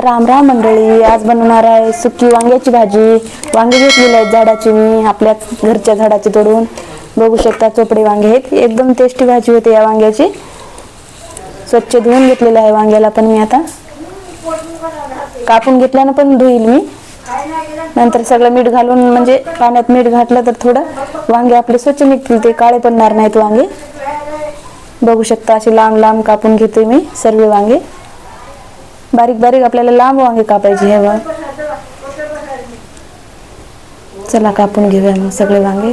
राम राम मंडळी आज बनवणार आहे सुकी वांग्याची भाजी. वांगे घेतलेले आहेत झाडाची मी आपल्या घरच्या झाडाची तोडून. बघू शकता चोपडे वांगे आहेत. एकदम टेस्टी भाजी होते या वांग्याची. स्वच्छ धुवून घेतलेलं आहे वांग्याला पण मी आता. कापून घेतल्यानं पण धुईल मी. नंतर सगळं मीठ घालून म्हणजे पाण्यात मीठ घातलं तर थोडं वांगे आपले स्वच्छ निघतील ते काळे पडणार नाहीत वांगे. बघू शकता असे लांब लांब कापून घेते मी सर्व वांगे. बारीक बारीक आपल्याला लांब वांगे कापायचे हे बघ. चला कापून घेऊया मग सगळे वांगे.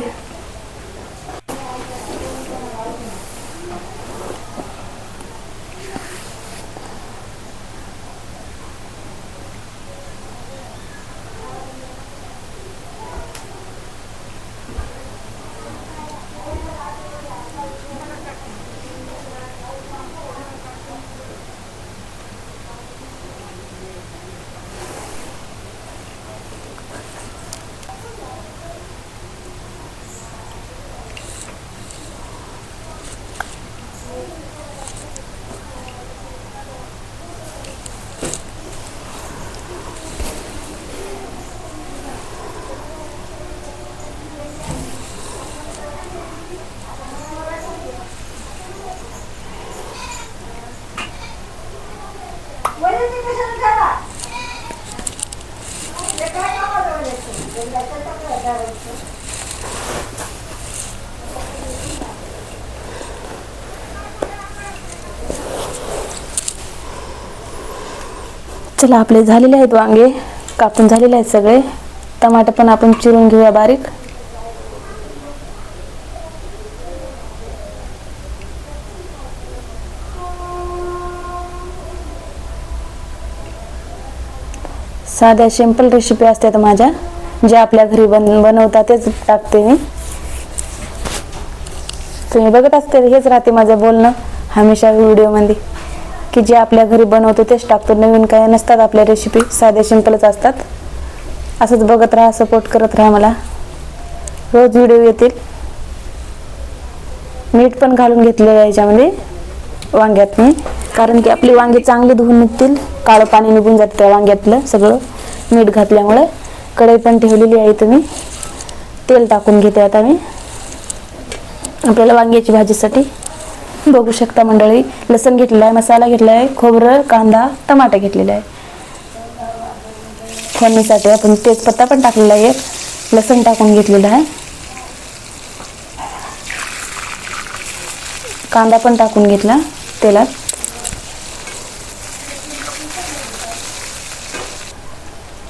चला आपले झालेले आहेत वांगे कापून झालेले आहेत सगळे. टमाटर पण आपण चिरून घेऊया बारीक. साध्या सिंपल रेसिपी असतात माझ्या. ज्या आपल्या घरी बन बनवतात तेच टाकते मी. तुम्ही बघत असते हेच राहते माझं बोलणं. हमेशा व्हिडिओमध्ये. की जे आपल्या घरी बनवतो तेच टाकतो. नवीन काय नसतात आपल्या रेसिपी साध्या सिंपलच असतात. असंच बघत राहा सपोर्ट करत राहा मला. रोज व्हिडिओ येतील. मीठ पण घालून घेतलेलं आहे याच्यामध्ये. वांग्यात मी. कारण की आपली वांगी चांगली धुवून निघतील. काळं पाणी निघून जातं त्या वांग्यातलं सगळं. मीठ घातल्यामुळे कढई पण ठेवलेली आहे तुम्ही तेल टाकून घेते आता मी. आपल्याला वांग्याची भाजीसाठी बघू शकता मंडळी लसण घेतलेला आहे मसाला घेतला आहे खोबरं कांदा टमाटा घेतलेला आहे. फोडणीसाठी आपण तेजपत्ता पण टाकलेला आहे. एक लसण टाकून घेतलेला आहे. कांदा पण टाकून घेतला तेलात.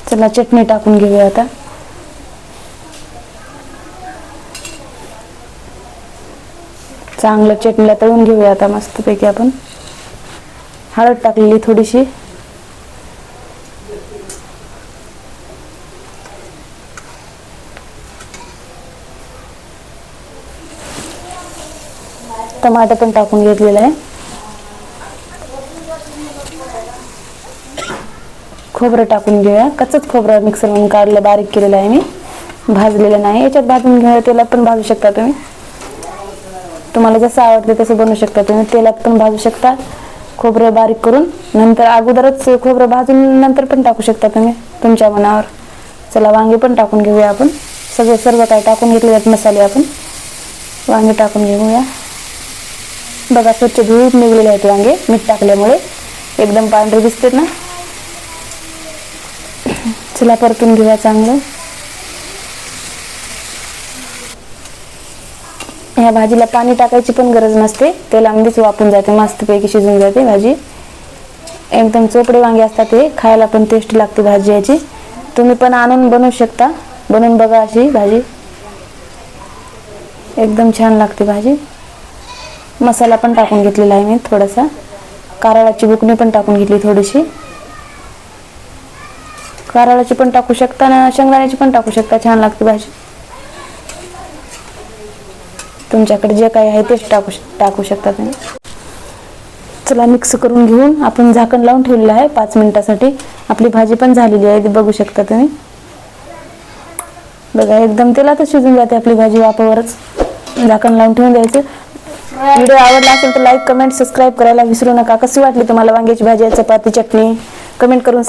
चला चटणी टाकून घेऊया आता. चांगलं चटणीला तळून घेऊया आता मस्तपैकी आपण. हळद टाकलेली थोडीशी. टमाटर पण टाकून घेतलेलं आहे. खोबरं टाकून घेऊया. कच्चच खोबरं मिक्सरमधून काढलं बारीक केलेलं आहे मी. भाजलेलं नाही. याच्यात भाजून घेऊया तेलात पण भाजू शकता तुम्ही. तुम्हाला जसं आवडते तसं बनवू शकता तुम्ही. तेलात पण भाजू शकता. खोबरं बारीक करून. नंतर अगोदरच खोबरं भाजून नंतर पण टाकू शकता तुम्ही तुमच्या मनावर. चला वांगे पण टाकून घेऊया आपण. सगळे सर्व काय टाकून घेतले आहेत मसाले आपण. वांगे टाकून घेऊया. बघा स्वच्छ धुवून निघलेले आहेत वांगे. मीठ टाकल्यामुळे. एकदम पांढरे दिसतात ना. चला परतून घेऊया चांगलं. ह्या भाजीला पाणी टाकायची पण गरज नसते. तेलामध्येच वापून जाते मस्तपैकी शिजून जाते भाजी. एकदम चोपडे वांगे असतात ते खायला पण टेस्टी लागते भाजी याची. तुम्ही पण आणून बनवू शकता. बनवून बघा अशी भाजी. एकदम छान लागते भाजी. मसाला पण टाकून घेतलेला आहे मी थोडासा. कारळाची बुकणी पण टाकून घेतली थोडीशी. कारळाची पण टाकू शकता ना शेंगदाण्याची पण टाकू शकता छान लागते भाजी. तुमच्याकडे जे काही आहे तेच टाकू टाकू शकता तुम्ही. चला मिक्स करून घेऊन आपण झाकण लावून ठेवलेलं आहे पाच मिनिटासाठी. आपली भाजी पण झालेली आहे ती बघू शकता तुम्ही. बघा एकदम तेलातच शिजून जाते आपली भाजी वापावरच झाकण लावून ठेवून द्यायचं. व्हिडिओ आवडला असेल तर लाईक कमेंट सबस्क्राईब करायला विसरू नका. कशी वाटली तुम्हाला वांग्याची भाजी चपाती चटणी? कमेंट करून